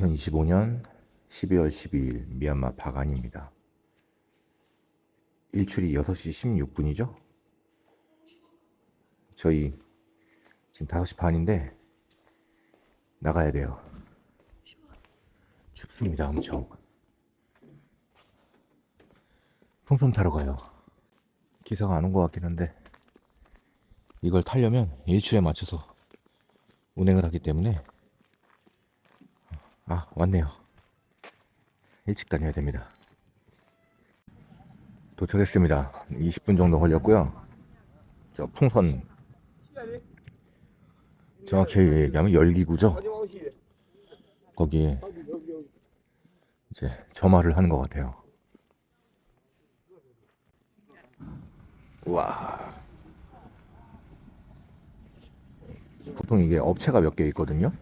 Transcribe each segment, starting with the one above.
2025년 12월 12일 미얀마 바간입니다. 일출이 6시 16분이죠? 저희 지금 5시 반인데 나가야 돼요. 춥습니다, 엄청. 풍선 타러 가요. 기사가 안 온 것 같긴 한데 이걸 타려면 일출에 맞춰서 운행을 하기 때문에 아 왔네요. 일찍 다녀야 됩니다. 도착했습니다. 20분 정도 걸렸고요. 저 풍선 정확히 얘기하면 열기구죠? 거기에 이제 점화를 하는 것 같아요. 와. 보통 이게 업체가 몇 개 있거든요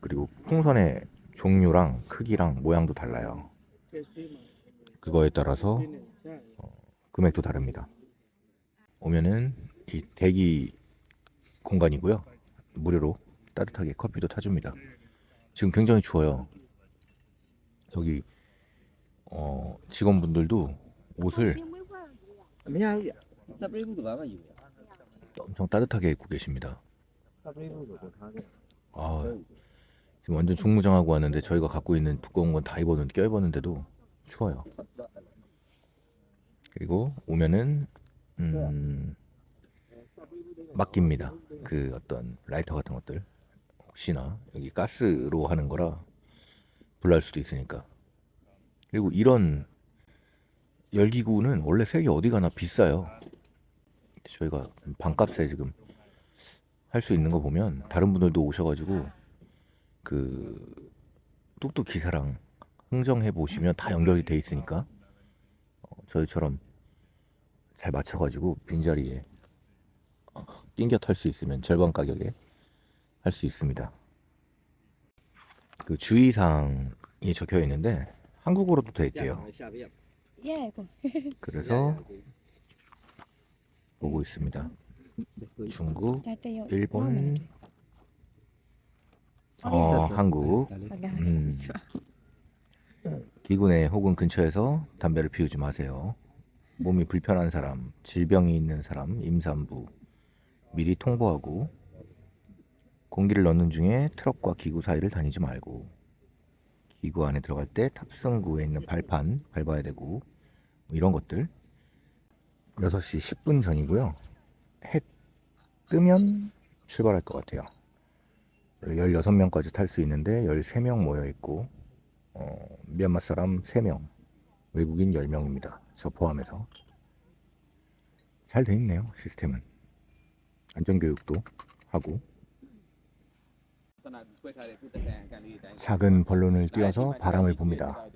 그리고 풍선의 종류랑 크기랑 모양도 달라요. 그거에 따라서 어, 금액도 다릅니다. 오면은 이 대기 공간이고요. 무료로 따뜻하게 커피도 타줍니다. 지금 굉장히 추워요. 여기 어, 직원분들도 옷을 엄청 따뜻하게 입고 계십니다. thằng 아, 지금 완전 중무장하고 왔는데 저희가 갖고 있는 두꺼운 건 다 입었는데 껴입었는데도 추워요. 그리고 오면은 음, 맡깁니다. 그 어떤 라이터 같은 것들 혹시나 여기 가스로 하는 거라 불날 수도 있으니까. 그리고 이런 열기구는 원래 세계 어디 가나 비싸요. 저희가 반값에 지금 할 수 있는 거 보면 다른 분들도 오셔가지고 그 뚝뚝 기사랑 흥정해 보시면 다 연결이 돼 있으니까 어, 저희처럼 잘 맞춰가지고 빈자리에 어, 낑겨 탈 수 있으면 절반 가격에 할 수 있습니다. 그 주의사항이 적혀 있는데 한국어로도 돼 있대요. 예, 그 그래서 보고 있습니다. 중국. 일본, 어, 한국, 음. 기구 내 혹은 근처에서 담배를 피우지 마세요. 몸이 불편한 사람, 질병이 있는 사람, 임산부 미리 통보하고 공기를 넣는 중에 트럭과 기구 사이를 다니지 말고 기구 안에 들어갈 때 탑승구에 있는 발판 밟아야 되고 뭐 이런 것들 6시 10분 전이고요. 해 뜨면 출발할 것 같아요. 16명까지 탈 수 있는데 13명 모여 있고 어, 미얀마 사람 3명, 외국인 10명입니다. 저 포함해서. 잘 돼 있네요, 시스템은. 안전교육도 하고. 작은 벌론을 띄워서 바람을 봅니다.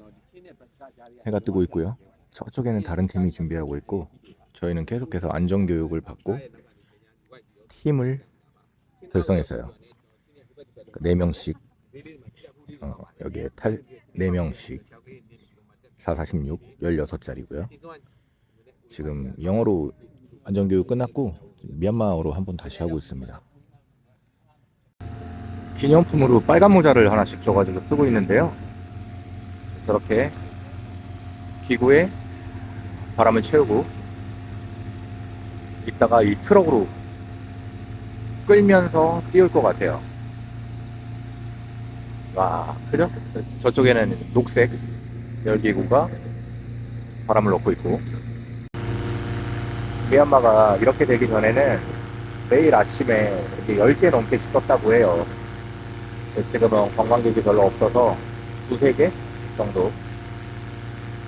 해가 뜨고 있고요. 저쪽에는 다른 팀이 준비하고 있고, 저희는 계속해서 안전교육을 받고, 팀을 결성했어요. 4명씩 어, 여기에 탈 4명씩 4, 46, 16자리고요. 지금 영어로 안전교육 끝났고 미얀마어로 한번 다시 하고 있습니다. 기념품으로 빨간 모자를 하나씩 줘가지고 쓰고 있는데요. 저렇게 기구에 바람을 채우고 이따가 이 트럭으로 끌면서 띄울 것 같아요. 와, 그죠? 저쪽에는 녹색 열기구가 바람을 넣고 있고. 미얀마가 이렇게 되기 전에는 매일 아침에 이렇게 10개 넘게씩 떴다고 해요. 지금은 관광객이 별로 없어서 두세 개 정도.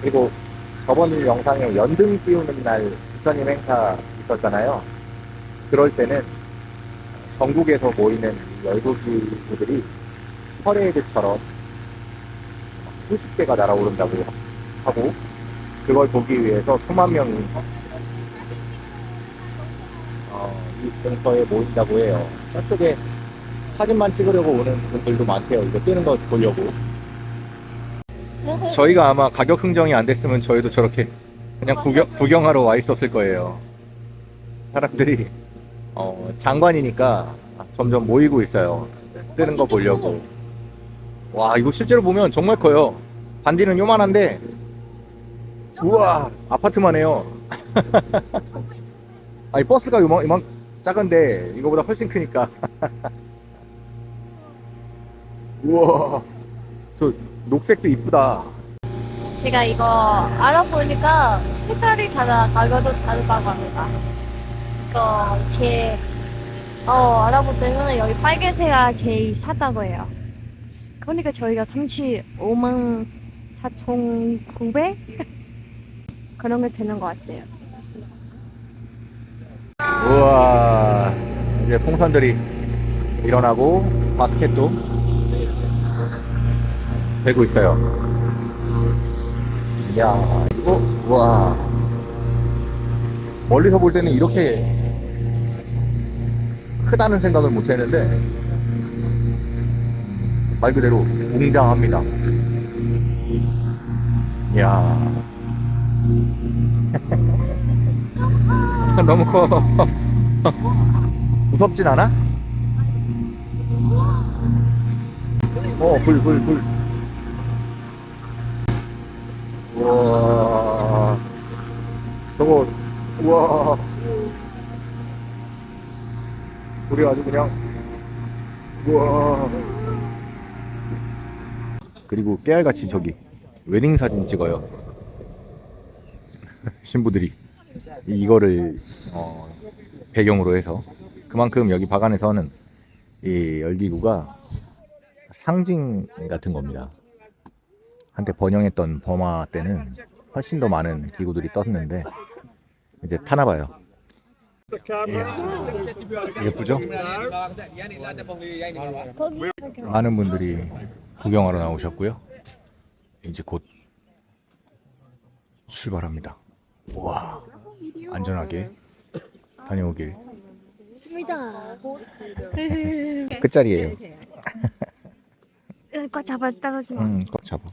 그리고 저번 영상에 연등 띄우는 날 부처님 행사 있었잖아요. 그럴 때는 전국에서 모이는 열기구들이 퍼레이드처럼 수십 개가 날아오른다고 하고 그걸 보기 위해서 수만 명이 어, 이 근처에 모인다고 해요. 저쪽에 사진만 찍으려고 오는 분들도 많대요. 이거 뜨는 거 보려고. 저희가 아마 가격 흥정이 안 됐으면 저희도 저렇게 그냥 구경, 구경하러 와 있었을 거예요. 사람들이 어, 장관이니까 점점 모이고 있어요. 뜨는 거 보려고. 와 이거 실제로 보면 정말 커요. 반디는 요만한데 우와 아파트만 해요. 아니 버스가 요만 요만 작은데 이거보다 훨씬 크니까. 우와 저 녹색도 이쁘다. 제가 이거 알아보니까 색깔이 달라 가격도 다르다고 합니다. 이거 제 어, 알아볼 때는 여기 빨간색이 제일 쌌다고 해요. 그러니까 저희가 35만 4,900 그런 게 되는 것 같아요. 우와 이제 풍선들이 일어나고 바스켓도 되고 있어요. 야 이거 와 멀리서 볼 때는 이렇게 크다는 생각을 못 했는데 말 그대로 웅장합니다. 이야 너무 커. 무섭진 않아? 어, 불, 불, 불. 우와. 저거, 우와. 불이 아주 그냥, 우와. 그리고 깨알같이 저기, 웨딩 사진 찍어요. 신부들이. 이거를, 어, 배경으로 해서. 그만큼 여기 바간에서는 이 열기구가 상징 같은 겁니다. 한때 번영했던 버마 때는 훨씬 더 많은 기구들이 떴는데 이제 타나 봐요. 예쁘죠? 많은 분들이 구경하러 나오셨고요. 이제 곧 출발합니다. 와, 안전하게 다녀오길. 있습니다. 끝자리예요. 꽉 잡아 떨어지 마. 응, 꽉 잡아.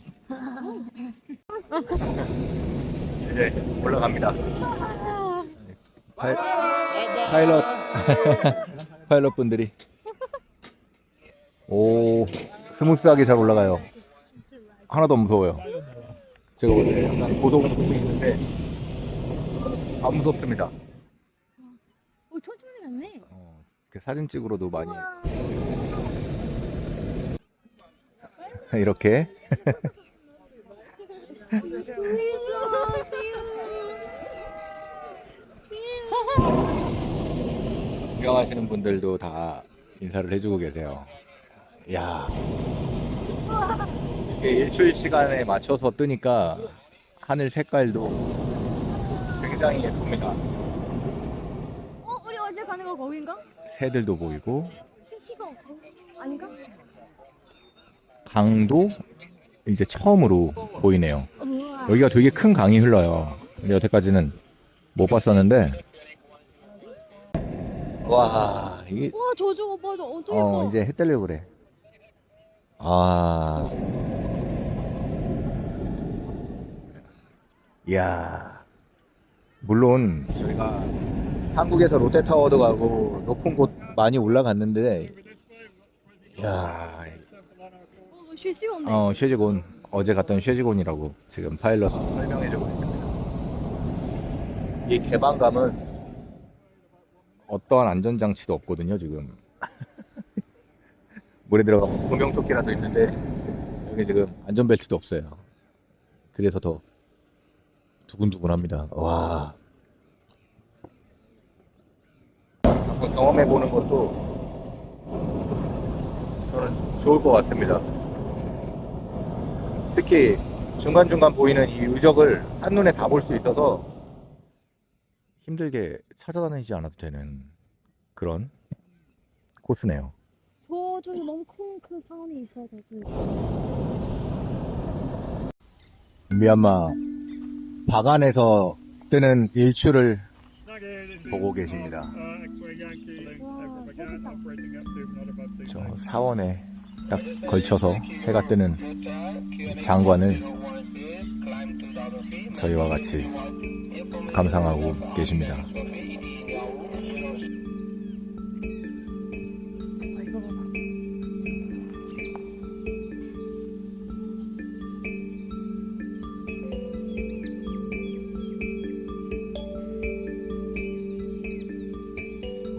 이제 올라갑니다. 파이, 파일럿, 파일럿 분들이 오 스무스하게 잘 올라가요. 하나도 안 무서워요. 제가 원래 약간 고소공포증이 있는데 안 무섭습니다. 오, 천천히 갔네. 어, 이렇게 사진 찍으러도 많이 이렇게 구경하시는 분들도 다 인사를 해주고 계세요. 야, 이게 일출 시간에 맞춰서 뜨니까 하늘 색깔도 굉장히 예쁩니다. 어, 우리 어제 가는 거 거긴가? 새들도 보이고 시거 아닌가? 강도 이제 처음으로 보이네요. 우와. 여기가 되게 큰 강이 흘러요. 근데 여태까지는 못 봤었는데 와 이게 우와, 저저 오빠 저 어제 어. 이제 해 뜨려고 그래. 아, 이야. 물론 저희가 한국에서 롯데타워도 가고 높은 곳 많이 올라갔는데, 야. 어, 쉴시간데 어, 쉐지곤. 어제 갔던 쉐지곤이라고 지금 파일럿 설명해 주고 있습니다. 이 개방감은 어떠한 안전 장치도 없거든요 지금. 물에 들어가면 구명조끼라도 있는데 여기 지금 안전벨트도 없어요. 그래서 더 두근두근합니다. 와. 한번 경험해 보는 것도 저는 좋을 것 같습니다. 특히 중간중간 보이는 이 유적을 한눈에 다 볼 수 있어서 힘들게 찾아다니지 않아도 되는 그런 코스네요. 저 중에 너무 큰 큰 사원이 있어요, 저 중에. 미얀마 바간에서 뜨는 일출을 보고 계십니다. 저 사원에 딱 걸쳐서 해가 뜨는 장관을 저희와 같이 감상하고 계십니다.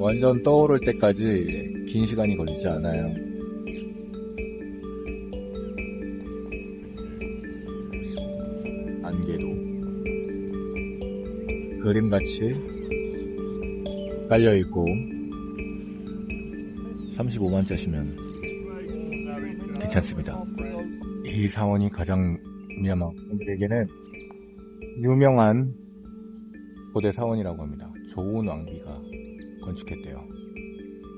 완전 떠오를 때까지 긴 시간이 걸리지 않아요. 안개도 그림같이 깔려있고 35만짜시면 괜찮습니다. 이 사원이 가장 미얀마 분들에게는 유명한 고대 사원이라고 합니다. 좋은 왕비가 건축했대요.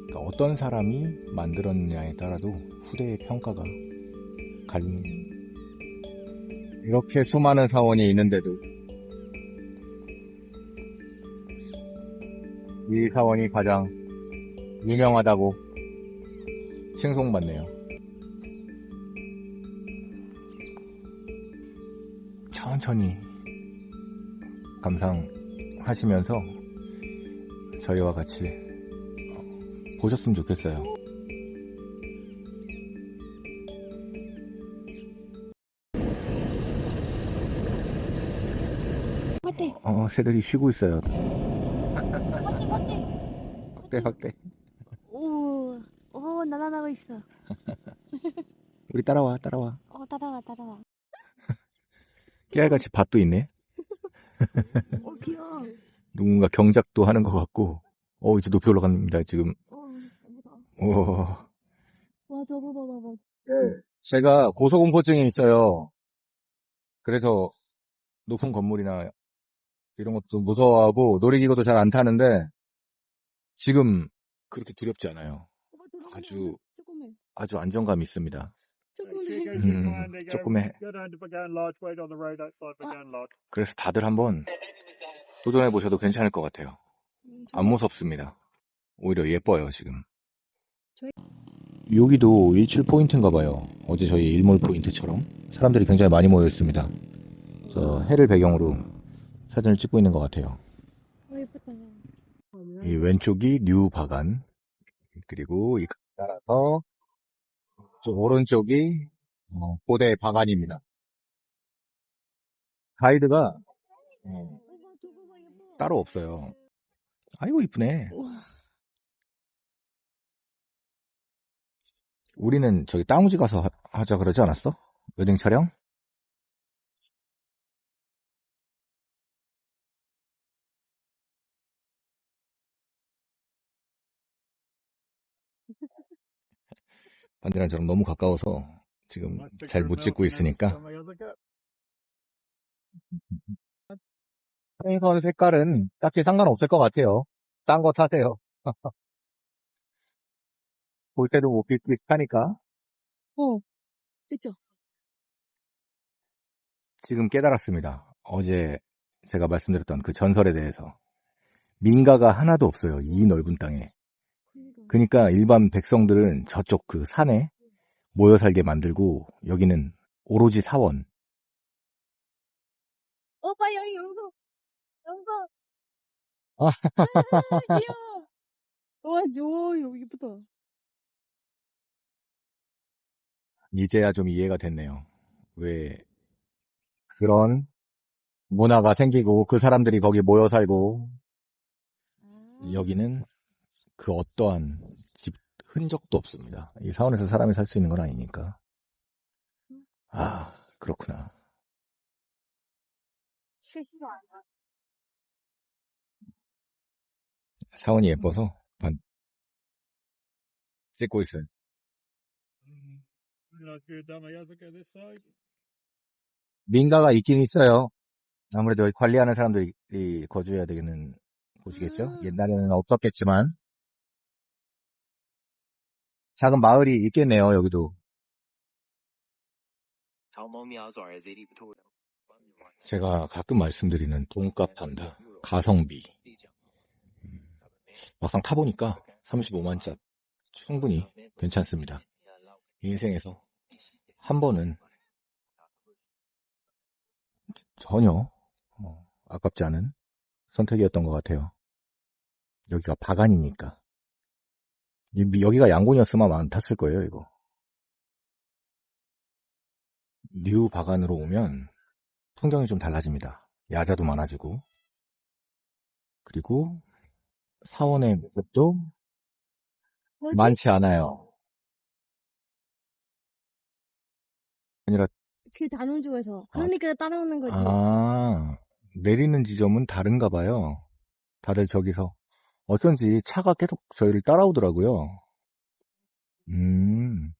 그러니까 어떤 사람이 만들었느냐에 따라도 후대의 평가가 갈립니다. 이렇게 수많은 사원이 있는데도 이 사원이 가장 유명하다고 칭송받네요. 천천히 감상하시면서 저희와 같이 어, 보셨으면 좋겠어요. 맞대. 어, 새들이 쉬고 있어요. 확대, 확대. 오, 오 날아나고 있어. 우리 따라와, 따라와. 어 따라와 따라와. 깨알같이 밭도 있네. 어. 누군가 경작도 하는 것 같고, 어, 이제 높이 올라갑니다, 지금. 어. 와 저거 봐봐 봐. 제가 고소공포증이 있어요. 그래서 높은 건물이나 이런 것도 무서워하고 놀이기구도 잘 안 타는데 지금 그렇게 두렵지 않아요. 들어오면 아주- 조금해. 아주 안정감이 있습니다. 조금해. 음, Bagan Lodge. 그래서 다들 한번 도전해 보셔도 괜찮을 것 같아요. 음, 안 무섭습니다. 오히려 예뻐요 지금. 여기도 일출 포인트인가 봐요. 어제 저희 일몰 포인트처럼 사람들이 굉장히 많이 모여 있습니다. 저 해를 배경으로 사진을 찍고 있는 것 같아요. 어 예쁘다. 이 왼쪽이 뉴 바간 그리고 이 따라서 저 오른쪽이 어, 고대 바간입니다. 가이드가 어. 따로 없어요. 아이고 이쁘네. 우리는 저기 땅우지 가서 하- 하자 그러지 않았어? 웨딩 촬영? 반대랑 저랑 너무 가까워서 지금 잘 못 찍고 있으니까 행선 색깔은 딱히 상관없을 것 같아요. 딴 거 타세요. 볼 때도 뭐 비슷비슷하니까. 어. 그쵸. 지금 깨달았습니다. 어제 제가 말씀드렸던 그 전설에 대해서. 민가가 하나도 없어요. 이 넓은 땅에. 그니까. 그러니까 일반 백성들은 저쪽 그 산에 모여 살게 만들고 여기는 오로지 사원. 오빠 여기 연거. 연거. 아. 귀여워. 와, 저 여기 예쁘다. 이제야 좀 이해가 됐네요. 왜 그런 문화가 생기고 그 사람들이 거기 모여 살고 아. 여기는 그 어떠한 집 흔적도 없습니다. 이 사원에서 사람이 살 수 있는 건 아니니까. 아, 그렇구나. 사원이 예뻐서 반 찍고 있어요. Side. 민가가 있긴 있어요. 아무래도 여기 관리하는 사람들이 거주해야 되는 곳이겠죠? 음. 옛날에는 없었겠지만. 작은 마을이 있겠네요, 여기도. 제가 가끔 말씀드리는 돈값 한다, 가성비. 음, 막상 타보니까 35만 짜 충분히 괜찮습니다. 인생에서 한 번은 전혀 어, 아깝지 않은 선택이었던 것 같아요. 여기가 바간이니까. 이- 여기가 양곤이었으면 안 탔을 거예요, 이거. 뉴 바간으로 오면 풍경이 좀 달라집니다. 야자도 많아지고, 그리고 사원의 모습도 많지 않아요. 아니라 그 단원주에서. 그러니까 따라오는 거지. 아 내리는 지점은 다른가 봐요. 다들 저기서 어쩐지 차가 계속 저희를 따라오더라고요. 음.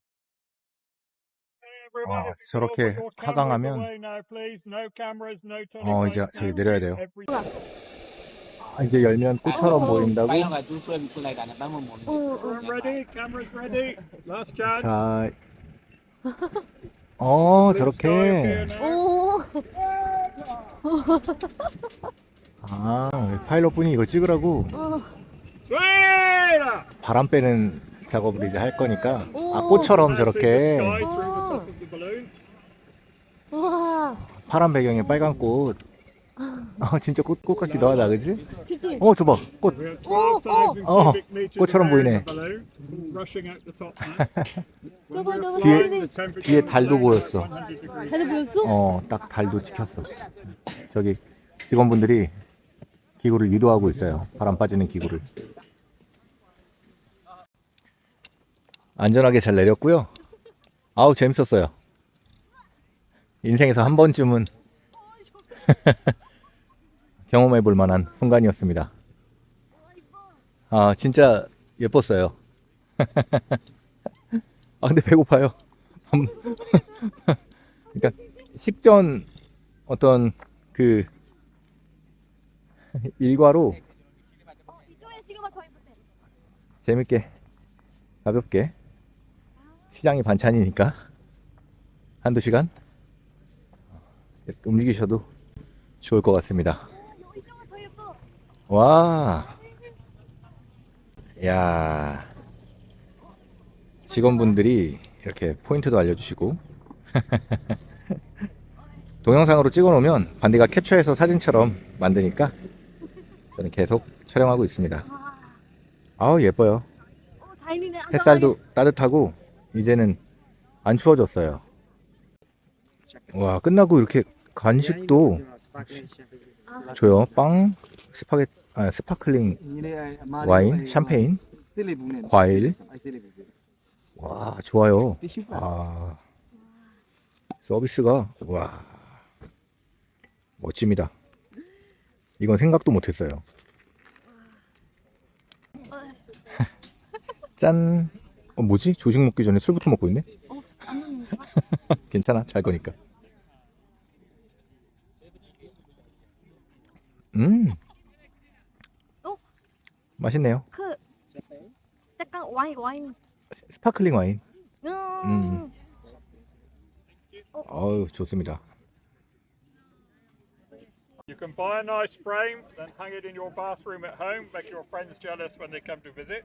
아, you 저렇게 하강하면 어, 이제 저기 now. 내려야 돼요. 아, 이제 열면 꽃처럼 보인다고? 어, 어. Everyone ready? Cameras ready? Last chance. 자, 어, 저렇게. 오. 아, 파일럿 분이 이거 찍으라고 어. 바람 빼는 작업을 이제 할 거니까. 아, 오. 꽃처럼 Now see the 저렇게 sky through the top of the balloon. 와. 파란 배경에 빨간 꽃. 아, 진짜 꽃, 꽃 같기도 하다, 그지? 어, 저봐, 꽃. We have Oh, 12,000 oh. cubic meters 꽃처럼 보이네. 저거, 저거 뒤에 the 달도 보였어. 100 degrees. 다들 보였어? 어, 딱 달도 찍혔어. 저기 직원분들이 기구를 유도하고 있어요. 바람 빠지는 기구를. 안전하게 잘 내렸고요. 아우 재밌었어요. 인생에서 한 번쯤은 경험해 볼 만한 순간이었습니다. 아 진짜 예뻤어요. 아 근데 배고파요. 그러니까 식전 어떤 그 일과로. 재밌게 가볍게 시장이 반찬이니까 한두 시간 움직이셔도 좋을 것 같습니다. 와, 야, 직원분들이 이렇게 포인트도 알려주시고 동영상으로 찍어 놓으면 반디가 캡처해서 사진처럼 만드니까 저는 계속 촬영하고 있습니다. 아우 예뻐요. 오, 다행이네. 햇살도 따뜻하고 이제는 안 추워졌어요. 와 끝나고 이렇게 간식도 줘요. 빵, 스파게, 아, 스파클링 와인, 샴페인, 과일. 와 좋아요. 아 서비스가 와 멋집니다. 이건 생각도 못했어요. 짠. 어 뭐지? 조식 먹기 전에 술부터 먹고 있네. 괜찮아 잘 거니까. 음. 어? 맛있네요. 그 약간 와인 와인. 스파클링 와인. 음. 음. 어우 좋습니다. You can buy a nice frame, then hang it in your bathroom at home, make your friends jealous when they come to visit.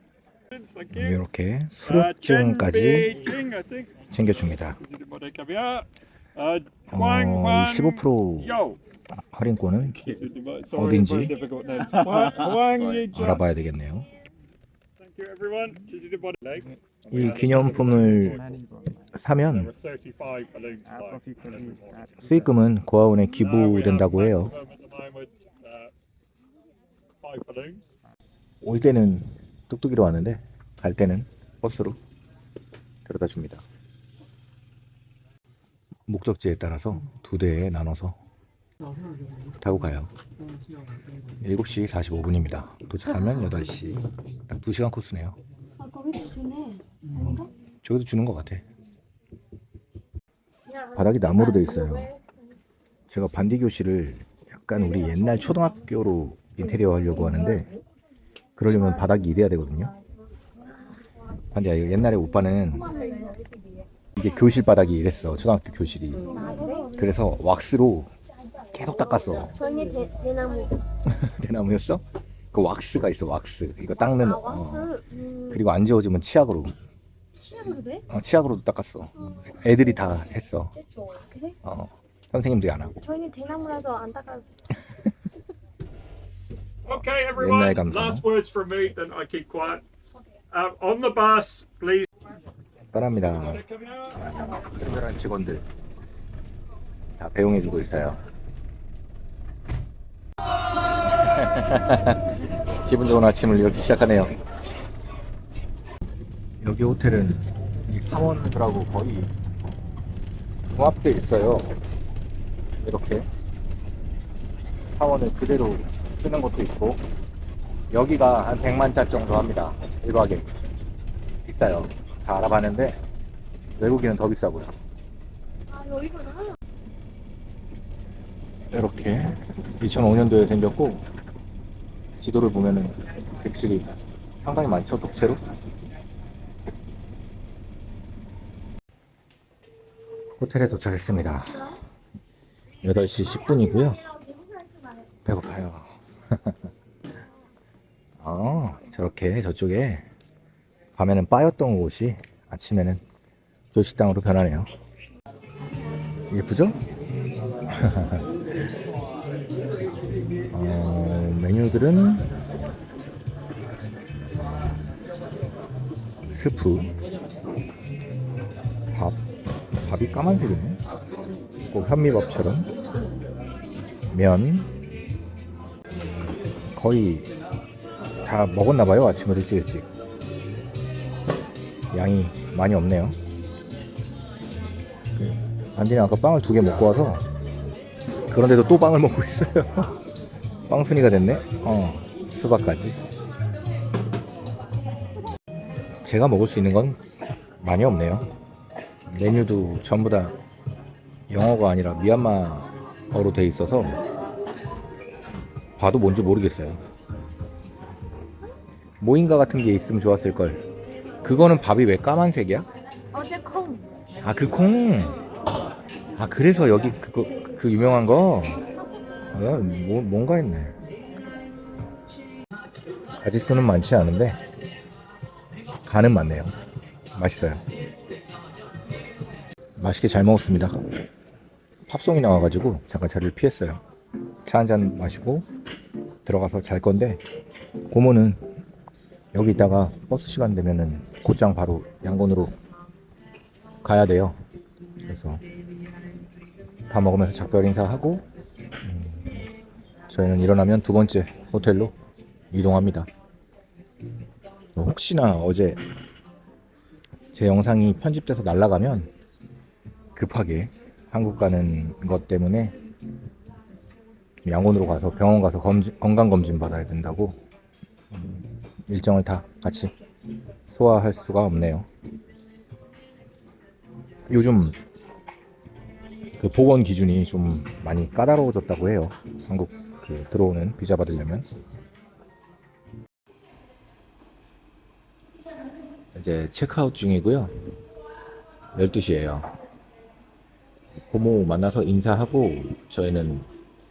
Thank you. 이렇게 Uh, 수료증까지 Beijing, I think. 챙겨줍니다. Uh, 어, Huang Huang 15% Yo. 할인권은 어딘지? 알아봐야 되겠네요. 이 기념품을 사면 were 35 balloons flying every morning. 수익금은 고아원에 Uh, 기부된다고 해요. uh. 올 때는 뚝뚝이로 왔는데 갈 때는 버스로 데려다 줍니다. 목적지에 따라서 두 대에 나눠서 타고 가요. 7시 45분입니다. 도착하면 8시. 딱 2시간 코스네요. 아 거기도 주네. 아닌가? 저기도 주는 것 같아. 바닥이 나무로 돼 있어요. 제가 반디 교실을 약간 우리 옛날 초등학교로 인테리어 하려고 하는데 그러려면 바닥이 이래야 되거든요. 반디야 이거 옛날에 오빠는 이게 교실 바닥이 이랬어 초등학교 교실이. 그래서 왁스로 계속 닦았어. 저희 대 대나무. 대나무였어? 그 왁스가 있어 왁스. 이거 닦는. 아 어. 왕스. 음. 그리고 안 지워지면 치약으로. 돼? 어, 치약으로도 닦았어. 애들이 다 했어. 그래? 어, 선생님들이 안 하고. 저희는 대나무라서 안 닦아도. Okay, everyone. Last words from me, then I keep quiet. Um, on the bus, please. 떠납니다. 친절한 직원들 다 배웅해주고 있어요. 기분 좋은 아침을 이렇게 시작하네요. 여기 호텔은 이 사원들하고 거의 통합돼 있어요. 이렇게 사원을 그대로 쓰는 것도 있고 여기가 한 100만 짜 정도 합니다. 1박에 비싸요. 다 알아봤는데 외국인은 더 비싸고요. 아 여기구나. 이렇게 2005년도에 생겼고 지도를 보면은 객실이 상당히 많죠 독채로 호텔에 도착했습니다 8시 10분이고요 배고파요 어 저렇게 저쪽에 밤에는 바였던 곳이 아침에는 조식당으로 변하네요 예쁘죠? 어, 메뉴들은 스프, 밥, 밥이 까만색이네. 꼭 현미밥처럼 면 거의 다 먹었나봐요 아침을 일찍 일찍 양이 많이 없네요. 반디는 아까 빵을 두 개 먹고 와서 그런데도 또 빵을 먹고 있어요. 빵순이가 됐네. 어, 수박까지. 제가 먹을 수 있는 건 많이 없네요. 메뉴도 전부 다 영어가 아니라 미얀마어로 돼 있어서 봐도 뭔지 모르겠어요. 모인가 같은 게 있으면 좋았을 걸. 그거는 밥이 왜 까만색이야? 어제 콩. 아 그 콩. 아 그래서 여기 그거 그 유명한 거. 아, 뭐 뭔가 했네. 가지 수는 많지 않은데 간은 많네요. 맛있어요. 맛있게 잘 먹었습니다. 팝송이 나와가지고 잠깐 자리를 피했어요. 차 한 잔 마시고 들어가서 잘 건데 고모는 여기 있다가 버스 시간 되면은 곧장 바로 양곤으로 가야 돼요. 그래서 밥 먹으면서 작별 인사하고 음, 저희는 일어나면 두 번째 호텔로 이동합니다. 혹시나 어제 제 영상이 편집돼서 날아가면 급하게 한국 가는 것 때문에 양곤으로 가서 병원 가서 검진, 건강 검진 받아야 된다고 음, 일정을 다 같이 소화할 수가 없네요. 요즘 그 보건 기준이 좀 많이 까다로워졌다고 해요. 한국 그 들어오는 비자 받으려면 이제 체크아웃 중이고요. 12시예요. 고모 만나서 인사하고 저희는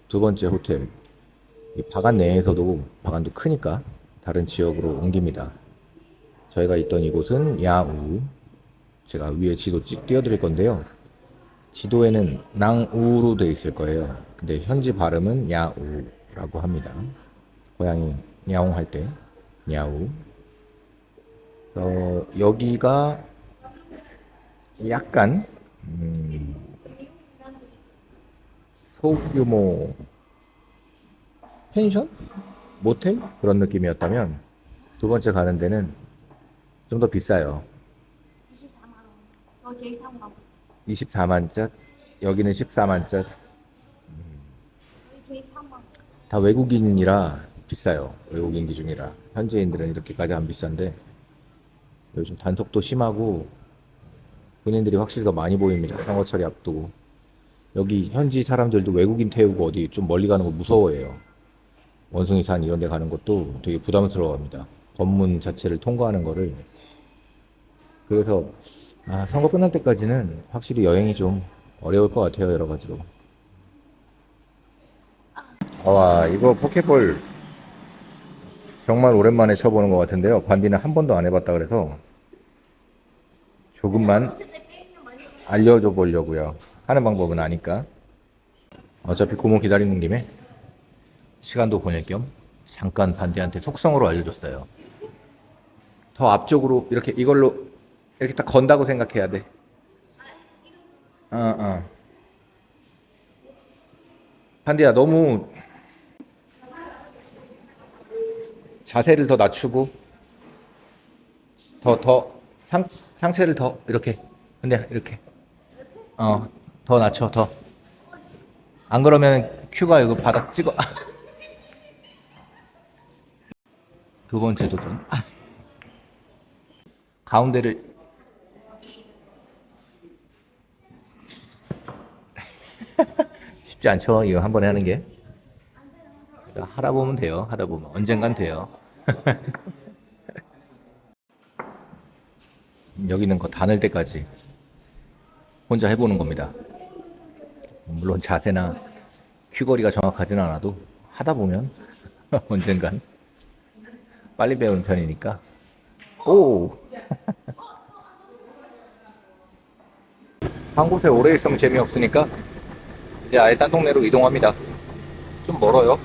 두 번째 호텔 이 바간 내에서도 바간도 크니까 다른 지역으로 옮깁니다. 저희가 있던 이곳은 야우 제가 위에 지도 찍 띄워드릴 건데요. 지도에는 낭우로 되어 있을 거예요. 근데 현지 발음은 야우라고 합니다. 고양이 야옹 할 때 야우. 어, 여기가 약간 음, 소규모 펜션? 모텔? 그런 느낌이었다면 두 번째 가는 데는 좀 더 비싸요. 24만 원. 어 제일 싼 거. 24만 짜 여기는 14만짜 여기 제일 싼 거. 다 외국인이라 비싸요 외국인 기준이라 현지인들은 이렇게까지 안 비싼데 요즘 단속도 심하고 군인들이 확실히 더 많이 보입니다 선거철이 앞두고 여기 현지 사람들도 외국인 태우고 어디 좀 멀리 가는 거 무서워해요 원숭이 산 이런 데 가는 것도 되게 부담스러워합니다. 검문 자체를 통과하는 거를. 그래서 아, 선거 끝날 때까지는 확실히 여행이 좀 어려울 것 같아요 여러 가지로. 와 이거 포켓볼 정말 오랜만에 쳐보는 것 같은데요. 반디는 한 번도 안 해봤다 그래서 조금만 알려줘 보려고요. 하는 방법은 아니까. 어차피 고모 기다리는 김에 시간도 보낼 겸 잠깐 반디한테 속성으로 알려줬어요. 더 앞쪽으로 이렇게 이걸로 이렇게 딱 건다고 생각해야 돼. 어, 어. 반디야 너무 자세를 더 낮추고 더 더 상 상체를 더 이렇게. 근데 이렇게. 어 더 낮춰 더. 안 그러면 큐가 이거 바닥 찍어 두 번째 도전 아. 가운데를. 쉽지 않죠? 이거 한 번에 하는 게. 하다 보면 돼요 하다 보면. 언젠간 돼요. 여기 있는 거 다 넣을 때까지 혼자 해보는 겁니다. 물론 자세나 큐거리가 정확하진 않아도 하다 보면 언젠간 빨리 배우는 편이니까 오! 한 곳에 오래 있으면 재미없으니까 이제 아예 딴 동네로 이동합니다. 좀 멀어요.